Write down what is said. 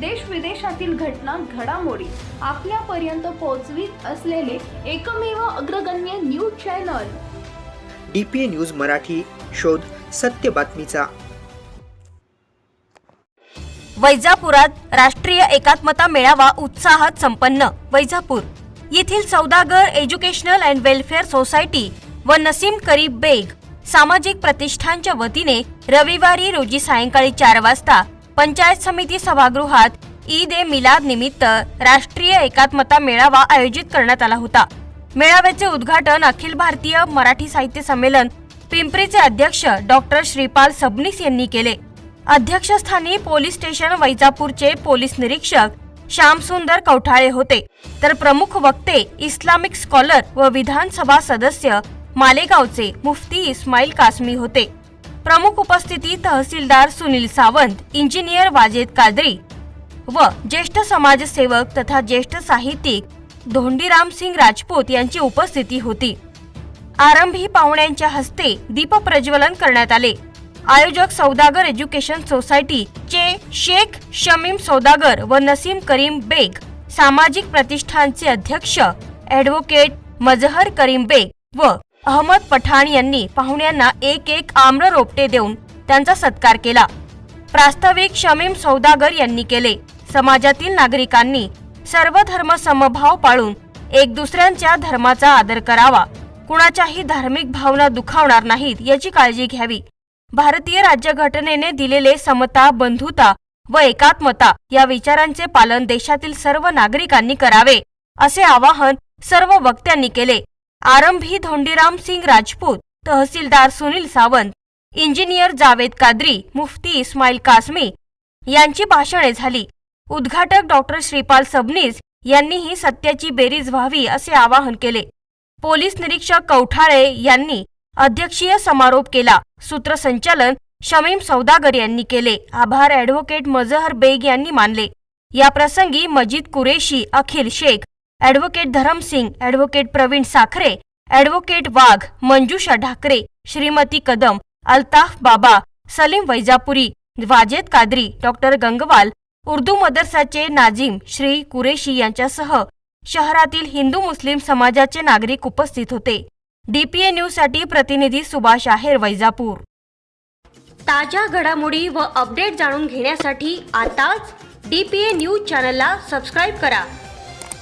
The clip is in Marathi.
देश विदेशातील घटना घडामोडी आपल्यापर्यंत पोहोचवीत असलेले एकमेव अग्रगण्य news channel. D P A news Marathi शोध सत्य बातमीचा. वैजापुरात राष्ट्रीय एकात्मता मेळावा उत्साहात संपन्न. वैजापूर. येथील Saudagar educational and welfare society व नसीम करीब बेग सामाजिक प्रतिष्ठानच्या वतीने रविवारी रोजी सायंकाळी चार वाजता पंचायत समिती सभागृहात ईद ए मिलाद निमित्त राष्ट्रीय एकात्मता मेळावा आयोजित करण्यात आला होता. मेळाव्याचे उद्घाटन अखिल भारतीय मराठी साहित्य संमेलन पिंपरीचे अध्यक्ष डॉक्टर श्रीपाल सबनीस यांनी केले. अध्यक्षस्थानी पोलीस स्टेशन वैजापूरचे पोलीस निरीक्षक श्यामसुंदर कवठाळे होते. तर प्रमुख वक्ते इस्लामिक स्कॉलर व विधानसभा सदस्य मालेगावचे मुफ्ती इस्माईल कासमी होते. प्रमुख उपस्थिती तहसीलदार सुनील सावंत इंजिनियर वाजेद कादरी व ज्येष्ठ समाजसेवक तथा ज्येष्ठ साहित्यिक धोंडीराम सिंग राजपूत यांची उपस्थिती होती. आरंभी पाहुण्यांच्या हस्ते दीप प्रज्वलन करण्यात आले. आयोजक सौदागर एज्युकेशन सोसायटी चे शेख शमीम सौदागर व नसीम करीम बेग सामाजिक प्रतिष्ठानचे अध्यक्ष ॲडव्होकेट मजहर करीम बेग व अहमद पठाण यांनी पाहुण्यांना एक एक आम्र रोपटे देऊन त्यांचा सत्कार केला. प्रास्ताविक शमीम सौदागर यांनी केले. समाजातील नागरिकांनी सर्व धर्म समभाव पाळून एक दुसऱ्यांच्या धर्माचा आदर करावा. कुणाच्याही धार्मिक भावना दुखावणार नाहीत याची काळजी घ्यावी. भारतीय राज्यघटनेने दिलेले समता बंधुता व एकात्मता या विचारांचे पालन देशातील सर्व नागरिकांनी करावे असे आवाहन सर्व वक्त्यांनी केले. आरंभी धोंडीराम सिंग राजपूत तहसीलदार सुनील सावंत इंजिनियर जावेद कादरी मुफ्ती इस्माईल कासमी यांची भाषणे झाली. उद्घाटक डॉक्टर श्रीपाल सबनीस यांनीही सत्याची बेरीज व्हावी असे आवाहन केले. पोलीस निरीक्षक कौठाळे यांनी अध्यक्षीय समारोप केला. सूत्रसंचालन शमीम सौदागर यांनी केले. आभार ॲडव्होकेट मजहर बेग यांनी मानले. याप्रसंगी Majid Majeed Qureshi Akhil Shaikh advocate Dharamsingh advocate Pravin Sakhare advocate Wagh Manjusha Dhakare Shrimati Kadam Altaf Baba Salim Vaijapuri Wajed Qadri doctor Gangwal Urdu मदरसाचे नाजिम श्री कुरेशी यांच्यासह शहरातील हिंदू मुस्लिम समाजाचे नागरिक उपस्थित होते. डीपीए न्यूजसाठी प्रतिनिधी सुभाष आहेर वैजापूर. ताज्या घडामोडी व अपडेट जाणून घेण्यासाठी आताच डीपीए न्यूज चॅनलला सबस्क्राईब करा.